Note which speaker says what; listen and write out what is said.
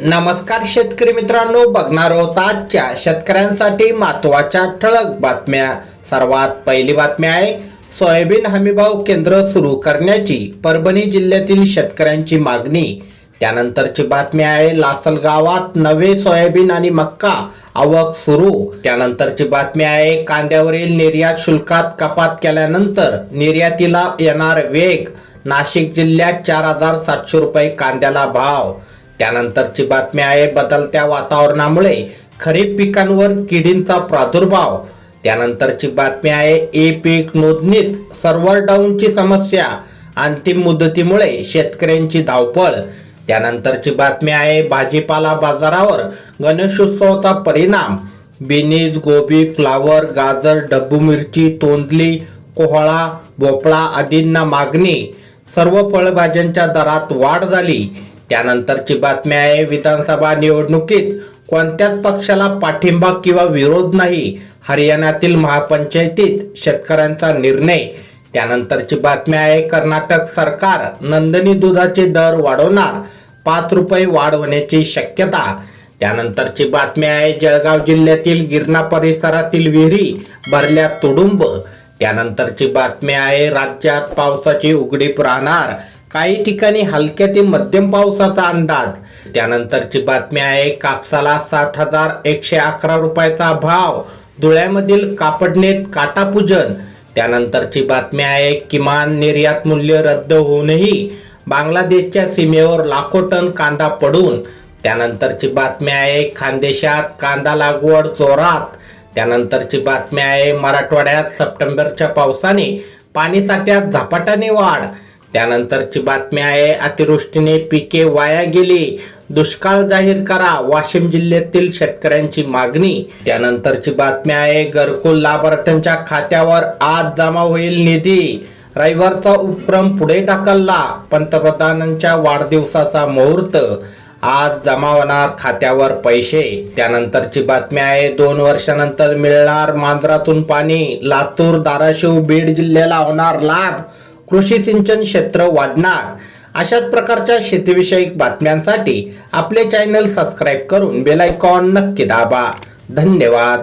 Speaker 1: नमस्कार शेतकरी मित्रांनो बघणार आहोत आजच्या शेतकऱ्यांसाठी महत्त्वाच्या ठळक बातम्या. सर्वात पहिली बातमी आहे सोयाबीन हमीभाव केंद्र सुरू करण्याची परभणी जिल्ह्यातील शेतकऱ्यांची मागणी. त्यानंतरची बातमी आहे लासलगावात नवे सोयाबीन आणि मक्का आवक सुरू. त्यानंतरची बातमी आहे कांद्यावरील निर्यात शुल्कात कपात केल्यानंतर निर्यातीला येणार वेग. नाशिक जिल्ह्यात चार हजार सातशे रुपये कांद्याला भाव. त्यानंतरची बातमी आहे बदलत्या वातावरणामुळे खरीप पिकांवर किडींचा प्रादुर्भाव. त्यानंतरची बातमी आहे ए पीक नोंदणीत सर्व्हर डाऊनची समस्या अंतिम मुदतीमुळे शेतकऱ्यांची धावपळ. त्यानंतरची बातमी आहे भाजीपाला बाजारावर गणेशोत्सवाचा परिणाम. बिनीज गोबी फ्लावर गाजर डब्बू मिरची तोंदली कोहळा भोपळा आदींना मागणी. सर्व फळभाज्यांच्या दरात वाढ झाली. त्यानंतरची बातमी आहे विधानसभा निवडणुकीत कोणत्याच पक्षाला पाठिंबा किंवा विरोध नाही. हरियाणातील महापंचायतीत शेतकऱ्यांचा निर्णय. त्यानंतरची बातमी आहे कर्नाटक सरकार नंदनी दुधाचे दर वाढवणार. पाच रुपये वाढ होण्याची शक्यता. त्यानंतरची बातमी आहे जळगाव जिल्ह्यातील गिरणा परिसरातील विहिरी भरल्या तुडुंब. त्यानंतरची बातमी आहे राज्यात पावसाची उघडीप राहणार. काही ठिकाणी हलक्या ते मध्यम पावसाचा अंदाज. त्यानंतरची बातमी आहे कापसाला सात हजार एकशे अकरा रुपयाचा भाव. धुळ्यामधील कापडनेत काटापूजन. त्यानंतरची बातमी आहे किमान निर्यात मूल्य रद्द होऊनही बांगलादेशच्या सीमेवर लाखो टन कांदा पडून. त्यानंतरची बातमी आहे खानदेशात कांदा लागवड चोरात त्यानंतरची बातमी आहे मराठवाड्यात सप्टेंबरच्या पावसाने पाणीसाठ्यात झपाट्याने वाढ. त्यानंतरची बातमी आहे अतिवृष्टीने पिके वाया गेली. दुष्काळ जाहीर करा वाशिम जिल्ह्यातील शेतकऱ्यांची मागणी. त्यानंतरची बातमी आहे घरकुल लाभार्थ्यांच्या खात्यावर आज जमा होईल निधी. रविवारचा उपक्रम पुढे ढकलला पंतप्रधानांच्या वाढदिवसाचा मुहूर्त. आज जमा होणार खात्यावर पैसे. त्यानंतरची बातमी आहे दोन वर्षानंतर मिळणार मांजरातून पाणी. लातूर धाराशिव बीड जिल्ह्याला होणार लाभ. कृषी सिंचन क्षेत्र वाढणार. अशाच प्रकारच्या शेतीविषयक बातम्यांसाठी आपले चॅनल सबस्क्राईब करून बेलायकॉन नक्की दाबा. धन्यवाद.